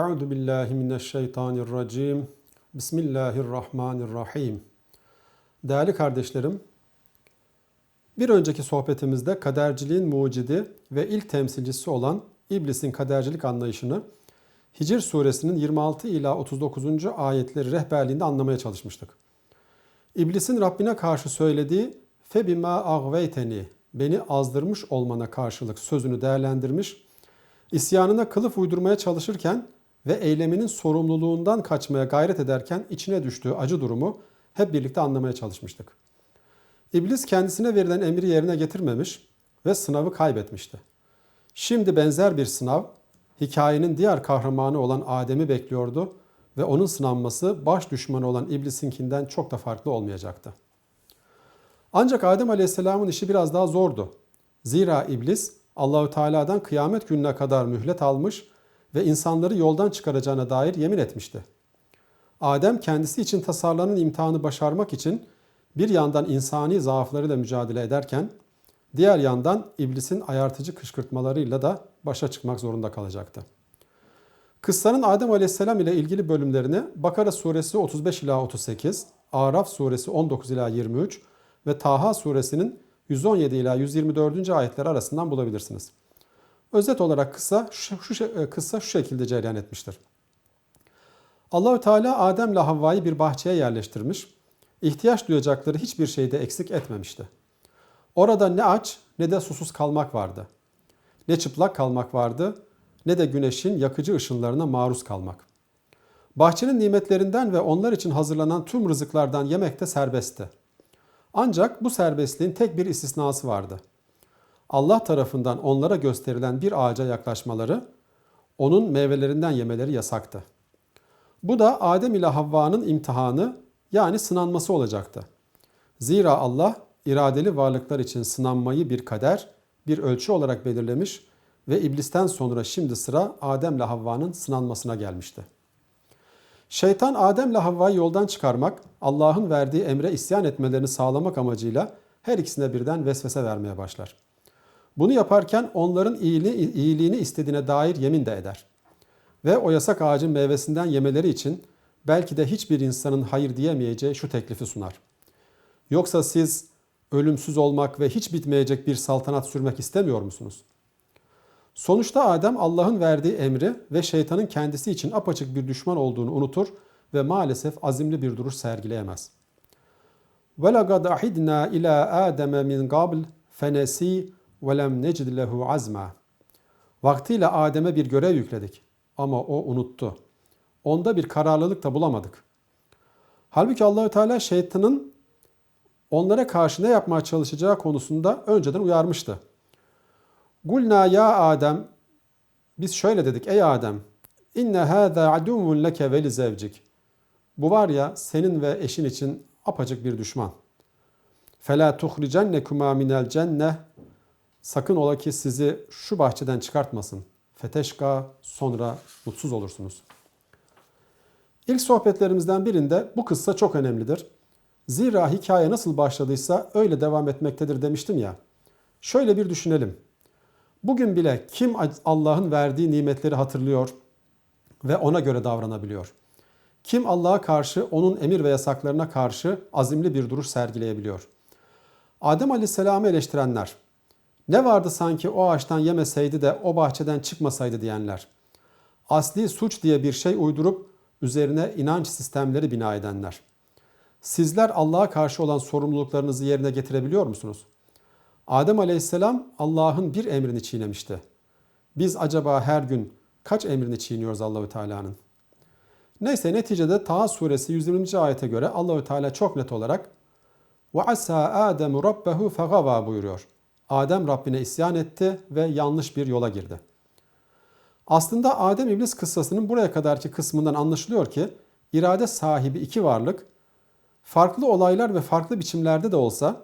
Euzu billahi mineşşeytanirracim. Bismillahirrahmanirrahim. Değerli kardeşlerim, bir önceki sohbetimizde kaderciliğin mucidi ve ilk temsilcisi olan İblisin kadercilik anlayışını Hicr suresinin 26 ila 39. ayetleri rehberliğinde anlamaya çalışmıştık. İblisin Rabbine karşı söylediği febima agveyteni beni azdırmış olmana karşılık sözünü değerlendirmiş, isyanına kılıf uydurmaya çalışırken ve eyleminin sorumluluğundan kaçmaya gayret ederken içine düştüğü acı durumu hep birlikte anlamaya çalışmıştık. İblis kendisine verilen emri yerine getirmemiş ve sınavı kaybetmişti. Şimdi benzer bir sınav hikayenin diğer kahramanı olan Adem'i bekliyordu ve onun sınanması baş düşmanı olan İblis'inkinden çok da farklı olmayacaktı. Ancak Adem Aleyhisselam'ın işi biraz daha zordu. Zira İblis Allahü Teala'dan kıyamet gününe kadar mühlet almış ve insanları yoldan çıkaracağına dair yemin etmişti. Adem kendisi için tasarlanan imtihanı başarmak için bir yandan insani zaaflarıyla mücadele ederken diğer yandan iblisin ayartıcı kışkırtmalarıyla da başa çıkmak zorunda kalacaktı. Kıssanın Adem Aleyhisselam ile ilgili bölümlerini Bakara suresi 35 ila 38, Araf suresi 19 ila 23 ve Taha suresinin 117 ila 124. ayetler arasından bulabilirsiniz. Özet olarak kısa şu, şu kıssa şu şekilde cereyan etmiştir. Allahü Teala Adem ile Havva'yı bir bahçeye yerleştirmiş. ihtiyaç duyacakları hiçbir şeyde eksik etmemişti. Orada ne aç ne de susuz kalmak vardı. Ne çıplak kalmak vardı ne de güneşin yakıcı ışınlarına maruz kalmak. Bahçenin nimetlerinden ve onlar için hazırlanan tüm rızıklardan yemek de serbestti. Ancak bu serbestliğin tek bir istisnası vardı. Allah tarafından onlara gösterilen bir ağaca yaklaşmaları, onun meyvelerinden yemeleri yasaktı. Bu da Adem ile Havva'nın imtihanı yani sınanması olacaktı. Zira Allah iradeli varlıklar için sınanmayı bir kader, bir ölçü olarak belirlemiş ve iblisten sonra şimdi sıra Adem ile Havva'nın sınanmasına gelmişti. Şeytan Adem ile Havva'yı yoldan çıkarmak, Allah'ın verdiği emre isyan etmelerini sağlamak amacıyla her ikisine birden vesvese vermeye başlar. Bunu yaparken onların iyiliğini, iyiliğini istediğine dair yemin de eder. Ve o yasak ağacın meyvesinden yemeleri için belki de hiçbir insanın hayır diyemeyeceği şu teklifi sunar. Yoksa siz ölümsüz olmak ve hiç bitmeyecek bir saltanat sürmek istemiyor musunuz? Sonuçta Adem Allah'ın verdiği emri ve şeytanın kendisi için apaçık bir düşman olduğunu unutur ve maalesef azimli bir duruş sergileyemez. وَلَقَدْ اَحِدْنَا اِلَى آدَمَ مِنْ قَبْلِ فَنَس۪ي وَلَمْ نَجِدْ لَهُ عَزْمًا Vaktiyle Adem'e bir görev yükledik ama o unuttu. Onda bir kararlılık da bulamadık. Halbuki Allahü Teala şeytanın onlara karşı ne yapmaya çalışacağı konusunda önceden uyarmıştı. Gulna ya Adem biz şöyle dedik ey Adem inne hâzâ aduvun leke ve li zevcik. Bu var ya senin ve eşin için apacık bir düşman. Fela tuhricennekuma minel cenne sakın ola ki sizi şu bahçeden çıkartmasın. Feteşka sonra mutsuz olursunuz. İlk sohbetlerimizden birinde bu kıssa çok önemlidir. Zira hikaye nasıl başladıysa öyle devam etmektedir demiştim ya. Şöyle bir düşünelim. Bugün bile kim Allah'ın verdiği nimetleri hatırlıyor ve ona göre davranabiliyor? Kim Allah'a karşı onun emir ve yasaklarına karşı azimli bir duruş sergileyebiliyor? Adem Aleyhisselam'ı eleştirenler, ne vardı sanki o ağaçtan yemeseydi de o bahçeden çıkmasaydı diyenler, asli suç diye bir şey uydurup üzerine inanç sistemleri bina edenler. Sizler Allah'a karşı olan sorumluluklarınızı yerine getirebiliyor musunuz? Adem Aleyhisselam Allah'ın bir emrini çiğnemişti. Biz acaba her gün kaç emrini çiğniyoruz Allahü Teala'nın? Neyse neticede Taha suresi 120. ayete göre Allahü Teala çok net olarak ve asa Adem rabbehu fegava buyuruyor. Adem Rabbine isyan etti ve yanlış bir yola girdi. Aslında Adem İblis kıssasının buraya kadarki kısmından anlaşılıyor ki irade sahibi iki varlık farklı olaylar ve farklı biçimlerde de olsa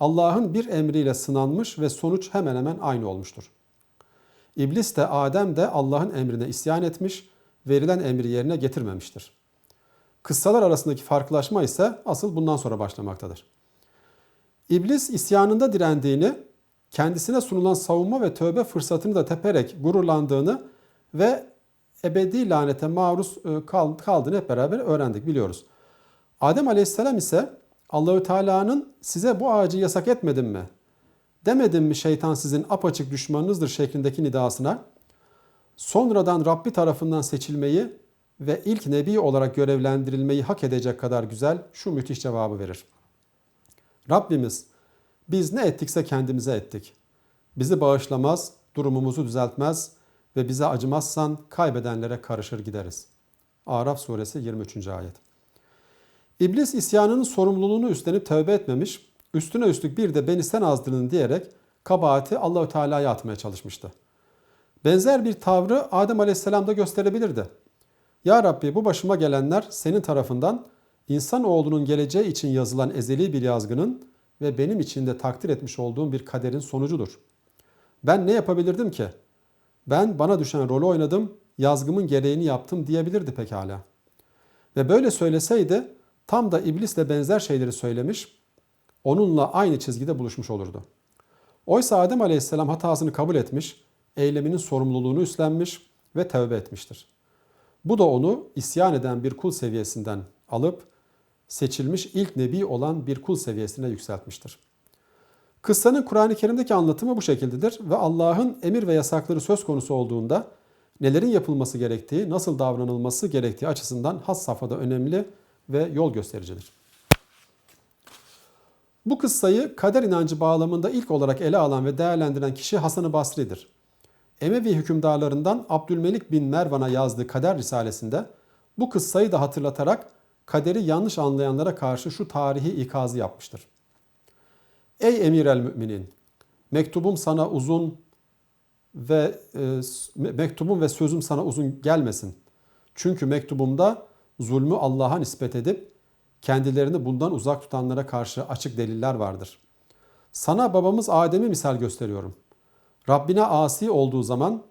Allah'ın bir emriyle sınanmış ve sonuç hemen hemen aynı olmuştur. İblis de Adem de Allah'ın emrine isyan etmiş, verilen emri yerine getirmemiştir. Kıssalar arasındaki farklılaşma ise asıl bundan sonra başlamaktadır. İblis isyanında direndiğini, kendisine sunulan savunma ve tövbe fırsatını da teperek gururlandığını ve ebedi lanete maruz e, kaldığını hep beraber öğrendik biliyoruz. Adem Aleyhisselam ise Allahü Teala'nın size bu ağacı yasak etmedim mi? Demedim mi şeytan sizin apaçık düşmanınızdır şeklindeki nidasına sonradan Rabbi tarafından seçilmeyi ve ilk nebi olarak görevlendirilmeyi hak edecek kadar güzel şu müthiş cevabı verir. Rabbimiz biz ne ettikse kendimize ettik. Bizi bağışlamaz, durumumuzu düzeltmez ve bize acımazsan kaybedenlere karışır gideriz. Araf suresi 23. ayet. İblis isyanının sorumluluğunu üstlenip tövbe etmemiş, üstüne üstlük bir de beni sen azdırdın diyerek kabahati Allahü Teala'ya atmaya çalışmıştı. Benzer bir tavrı Adem Aleyhisselam da gösterebilirdi. Ya Rabbi bu başıma gelenler senin tarafından insan oğlunun geleceği için yazılan ezeli bir yazgının ve benim için de takdir etmiş olduğum bir kaderin sonucudur. Ben ne yapabilirdim ki? Ben bana düşen rolü oynadım, yazgımın gereğini yaptım diyebilirdi pekala. Ve böyle söyleseydi tam da iblisle benzer şeyleri söylemiş, onunla aynı çizgide buluşmuş olurdu. Oysa Adem Aleyhisselam hatasını kabul etmiş, eyleminin sorumluluğunu üstlenmiş ve tövbe etmiştir. Bu da onu isyan eden bir kul seviyesinden alıp seçilmiş ilk nebi olan bir kul seviyesine yükseltmiştir. Kıssanın Kur'an-ı Kerim'deki anlatımı bu şekildedir ve Allah'ın emir ve yasakları söz konusu olduğunda nelerin yapılması gerektiği, nasıl davranılması gerektiği açısından has safhada önemli ve yol göstericidir. Bu kıssayı kader inancı bağlamında ilk olarak ele alan ve değerlendiren kişi Hasan-ı Basri'dir. Emevi hükümdarlarından Abdülmelik bin Mervan'a yazdığı Kader Risalesinde bu kıssayı da hatırlatarak kaderi yanlış anlayanlara karşı şu tarihi ikazı yapmıştır. Ey emir el müminin, mektubum sana uzun ve e, mektubum ve sözüm sana uzun gelmesin. Çünkü mektubumda zulmü Allah'a nispet edip kendilerini bundan uzak tutanlara karşı açık deliller vardır. Sana babamız Adem'i misal gösteriyorum. Rabbine asi olduğu zaman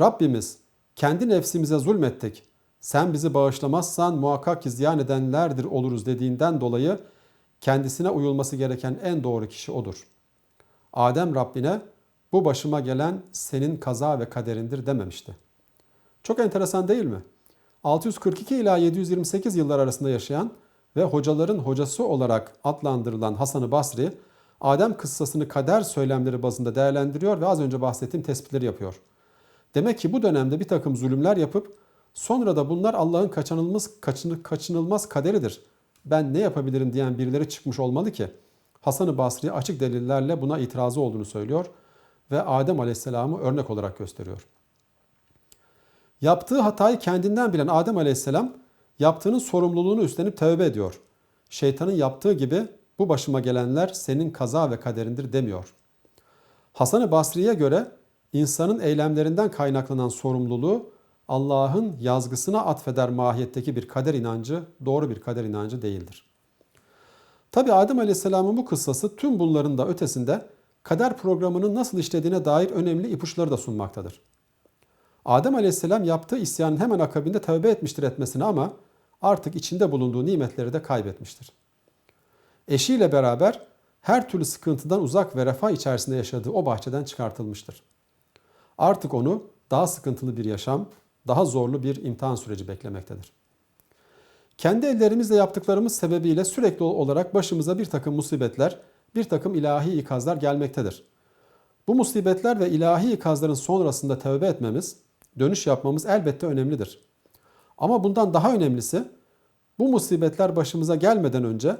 Rabbimiz kendi nefsimize zulmettik. Sen bizi bağışlamazsan muhakkak ki ziyan edenlerdir oluruz dediğinden dolayı kendisine uyulması gereken en doğru kişi odur. Adem Rabbine bu başıma gelen senin kaza ve kaderindir dememişti. Çok enteresan değil mi? 642 ila 728 yıllar arasında yaşayan ve hocaların hocası olarak adlandırılan Hasan-ı Basri, Adem kıssasını kader söylemleri bazında değerlendiriyor ve az önce bahsettiğim tespitleri yapıyor. Demek ki bu dönemde bir takım zulümler yapıp sonra da bunlar Allah'ın kaçınılmaz, kaçınılmaz kaderidir. Ben ne yapabilirim diyen birileri çıkmış olmalı ki Hasan-ı Basri açık delillerle buna itirazı olduğunu söylüyor ve Adem Aleyhisselam'ı örnek olarak gösteriyor. Yaptığı hatayı kendinden bilen Adem Aleyhisselam yaptığının sorumluluğunu üstlenip tövbe ediyor. Şeytanın yaptığı gibi bu başıma gelenler senin kaza ve kaderindir demiyor. Hasan-ı Basri'ye göre insanın eylemlerinden kaynaklanan sorumluluğu Allah'ın yazgısına atfeder mahiyetteki bir kader inancı doğru bir kader inancı değildir. Tabi Adem Aleyhisselam'ın bu kıssası tüm bunların da ötesinde kader programının nasıl işlediğine dair önemli ipuçları da sunmaktadır. Adem Aleyhisselam yaptığı isyanın hemen akabinde tövbe etmiştir etmesine ama artık içinde bulunduğu nimetleri de kaybetmiştir. Eşiyle beraber her türlü sıkıntıdan uzak ve refah içerisinde yaşadığı o bahçeden çıkartılmıştır. Artık onu daha sıkıntılı bir yaşam, daha zorlu bir imtihan süreci beklemektedir. Kendi ellerimizle yaptıklarımız sebebiyle sürekli olarak başımıza bir takım musibetler, bir takım ilahi ikazlar gelmektedir. Bu musibetler ve ilahi ikazların sonrasında tövbe etmemiz, dönüş yapmamız elbette önemlidir. Ama bundan daha önemlisi bu musibetler başımıza gelmeden önce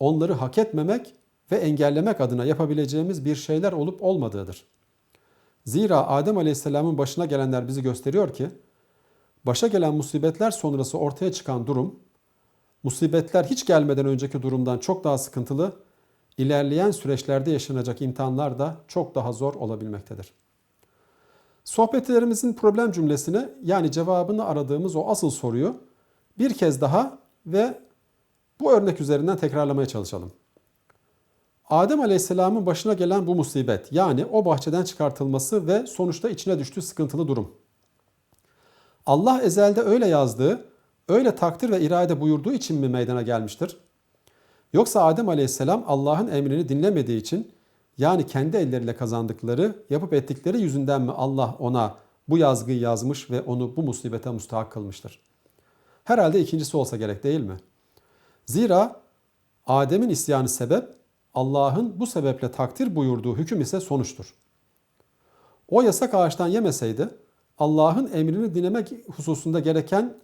onları hak etmemek ve engellemek adına yapabileceğimiz bir şeyler olup olmadığıdır. Zira Adem Aleyhisselam'ın başına gelenler bizi gösteriyor ki başa gelen musibetler sonrası ortaya çıkan durum musibetler hiç gelmeden önceki durumdan çok daha sıkıntılı, ilerleyen süreçlerde yaşanacak imtihanlar da çok daha zor olabilmektedir. Sohbetlerimizin problem cümlesini yani cevabını aradığımız o asıl soruyu bir kez daha ve bu örnek üzerinden tekrarlamaya çalışalım. Adem Aleyhisselam'ın başına gelen bu musibet yani o bahçeden çıkartılması ve sonuçta içine düştüğü sıkıntılı durum. Allah ezelde öyle yazdığı, öyle takdir ve irade buyurduğu için mi meydana gelmiştir? Yoksa Adem Aleyhisselam Allah'ın emrini dinlemediği için yani kendi elleriyle kazandıkları, yapıp ettikleri yüzünden mi Allah ona bu yazgıyı yazmış ve onu bu musibete müstahak kılmıştır. Herhalde ikincisi olsa gerek değil mi? Zira Adem'in isyanı sebep, Allah'ın bu sebeple takdir buyurduğu hüküm ise sonuçtur. O yasak ağaçtan yemeseydi Allah'ın emrini dinlemek hususunda gereken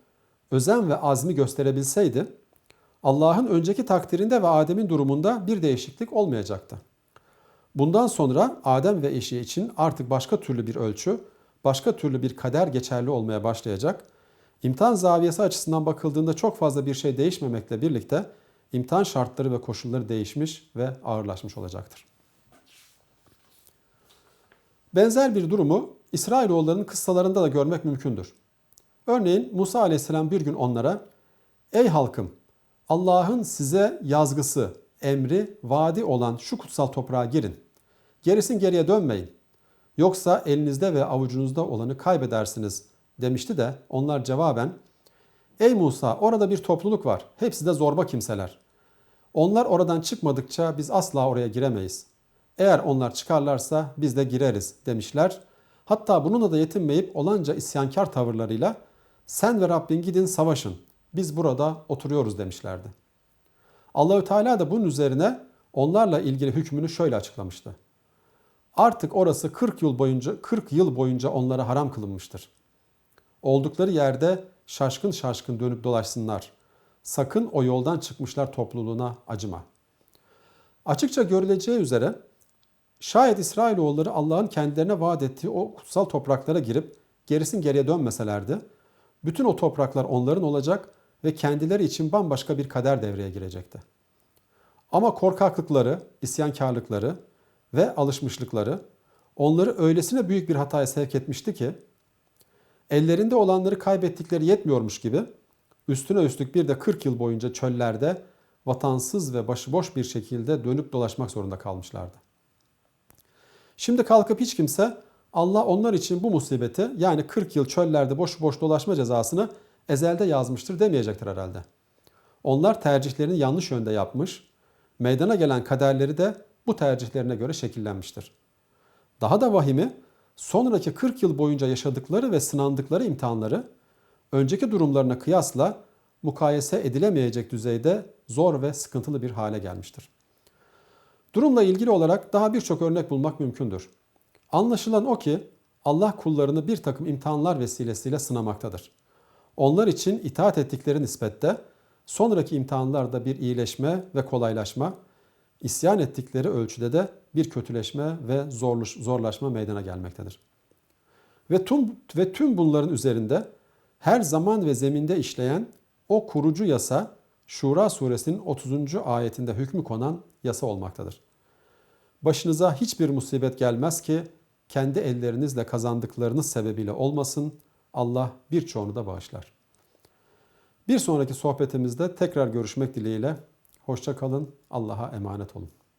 özen ve azmi gösterebilseydi Allah'ın önceki takdirinde ve Adem'in durumunda bir değişiklik olmayacaktı. Bundan sonra Adem ve eşi için artık başka türlü bir ölçü, başka türlü bir kader geçerli olmaya başlayacak. İmtihan zaviyesi açısından bakıldığında çok fazla bir şey değişmemekle birlikte imtihan şartları ve koşulları değişmiş ve ağırlaşmış olacaktır. Benzer bir durumu İsrailoğullarının kıssalarında da görmek mümkündür. Örneğin Musa aleyhisselam bir gün onlara Ey halkım Allah'ın size yazgısı, emri, vaadi olan şu kutsal toprağa girin. Gerisin geriye dönmeyin. Yoksa elinizde ve avucunuzda olanı kaybedersiniz demişti de onlar cevaben Ey Musa orada bir topluluk var. Hepsi de zorba kimseler. Onlar oradan çıkmadıkça biz asla oraya giremeyiz. Eğer onlar çıkarlarsa biz de gireriz demişler. Hatta bununla da yetinmeyip olanca isyankar tavırlarıyla sen ve Rabbin gidin savaşın. Biz burada oturuyoruz demişlerdi. Allahü Teala da bunun üzerine onlarla ilgili hükmünü şöyle açıklamıştı. Artık orası 40 yıl boyunca 40 yıl boyunca onlara haram kılınmıştır. Oldukları yerde şaşkın şaşkın dönüp dolaşsınlar. Sakın o yoldan çıkmışlar topluluğuna acıma. Açıkça görüleceği üzere şayet İsrailoğulları Allah'ın kendilerine vaat ettiği o kutsal topraklara girip gerisin geriye dönmeselerdi, bütün o topraklar onların olacak ve kendileri için bambaşka bir kader devreye girecekti. Ama korkaklıkları, isyankarlıkları ve alışmışlıkları onları öylesine büyük bir hataya sevk etmişti ki ellerinde olanları kaybettikleri yetmiyormuş gibi üstüne üstlük bir de 40 yıl boyunca çöllerde vatansız ve başıboş bir şekilde dönüp dolaşmak zorunda kalmışlardı. Şimdi kalkıp hiç kimse Allah onlar için bu musibeti yani 40 yıl çöllerde boş boş dolaşma cezasını ezelde yazmıştır demeyecektir herhalde. Onlar tercihlerini yanlış yönde yapmış, meydana gelen kaderleri de bu tercihlerine göre şekillenmiştir. Daha da vahimi sonraki 40 yıl boyunca yaşadıkları ve sınandıkları imtihanları önceki durumlarına kıyasla mukayese edilemeyecek düzeyde zor ve sıkıntılı bir hale gelmiştir. Durumla ilgili olarak daha birçok örnek bulmak mümkündür. Anlaşılan o ki Allah kullarını bir takım imtihanlar vesilesiyle sınamaktadır. Onlar için itaat ettikleri nispette sonraki imtihanlarda bir iyileşme ve kolaylaşma, isyan ettikleri ölçüde de bir kötüleşme ve zorluş, zorlaşma meydana gelmektedir. Ve tüm, ve tüm bunların üzerinde her zaman ve zeminde işleyen o kurucu yasa Şura suresinin 30. ayetinde hükmü konan yasa olmaktadır. Başınıza hiçbir musibet gelmez ki kendi ellerinizle kazandıklarınız sebebiyle olmasın. Allah birçoğunu da bağışlar. Bir sonraki sohbetimizde tekrar görüşmek dileğiyle. Hoşça kalın. Allah'a emanet olun.